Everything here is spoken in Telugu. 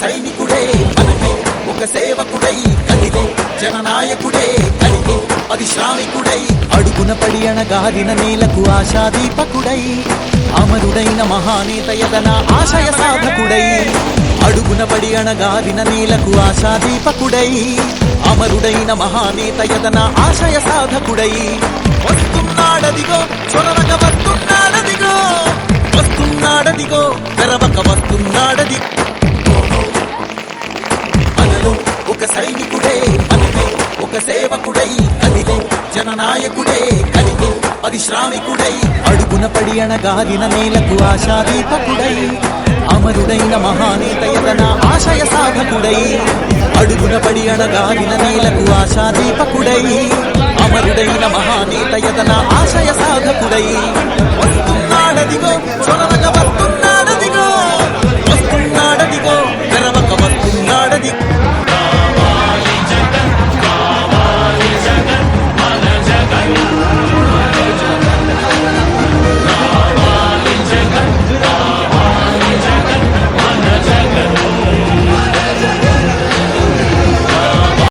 సైనికుడే కలిగో ఒక సేవకుడై కలిగో జననాయకుడే కలిగో అది శ్రామికుడై అడుగున పడి అణగారిన నేలకు ఆశాదీపకుడై అమరుడైన మహానేత యదన ఆశయ సాధకుడై అడుగున పడి అణగారిన నేలకు ఆశాదీపకుడై అమరుడైన మహానేత యదన ఆశయ సాధకుడై వస్తున్నాడదిగో చొరవక వస్తున్నాడదిగో. సైనికుడే అదిగో ఒక సేవకుడై అదిగో జననాయకుడే అదిగో పరిశ్రామికుడై. అడుగున పడి అణగారిన నేలకు ఆశాదీపకుడై అమరుడైన మహానేత ఎదన ఆశయ సాధకుడై. అడుగున పడి అణగారిన నేలకు ఆశాదీపకుడై అమరుడైన మహానేత ఎదన ఆశయ సాధకుడై.